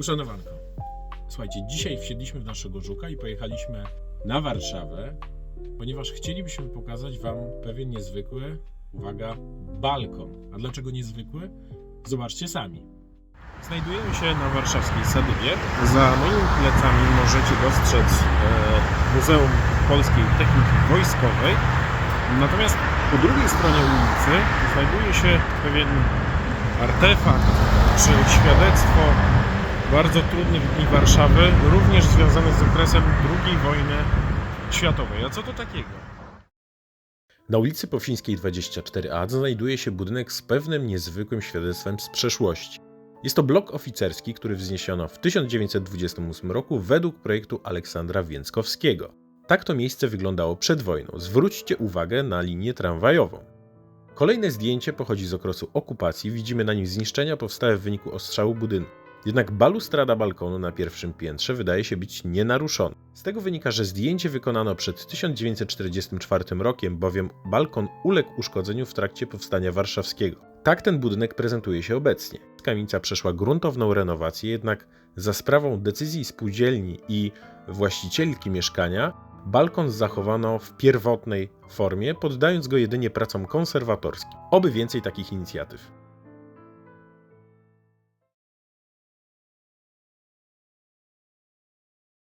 Uszanowanko, słuchajcie, dzisiaj wsiedliśmy w naszego żuka i pojechaliśmy na Warszawę, ponieważ chcielibyśmy pokazać Wam pewien niezwykły, uwaga, balkon. A dlaczego niezwykły? Zobaczcie sami. Znajdujemy się na warszawskiej Sadywie. Za moimi plecami możecie dostrzec e, Muzeum Polskiej Techniki Wojskowej. Natomiast po drugiej stronie ulicy znajduje się pewien artefakt czy świadectwo bardzo trudnych dni Warszawy, również związane z okresem II wojny światowej. A co to takiego? Na ulicy Powsińskiej 24A znajduje się budynek z pewnym niezwykłym świadectwem z przeszłości. Jest to blok oficerski, który wzniesiono w 1928 roku według projektu Aleksandra Więckowskiego. Tak to miejsce wyglądało przed wojną. Zwróćcie uwagę na linię tramwajową. Kolejne zdjęcie pochodzi z okresu okupacji. Widzimy na nim zniszczenia powstałe w wyniku ostrzału budynku. Jednak balustrada balkonu na pierwszym piętrze wydaje się być nienaruszona. Z tego wynika, że zdjęcie wykonano przed 1944 rokiem, bowiem balkon uległ uszkodzeniu w trakcie powstania warszawskiego. Tak ten budynek prezentuje się obecnie. Kamienica przeszła gruntowną renowację, jednak za sprawą decyzji spółdzielni i właścicielki mieszkania balkon zachowano w pierwotnej formie, poddając go jedynie pracom konserwatorskim. Oby więcej takich inicjatyw.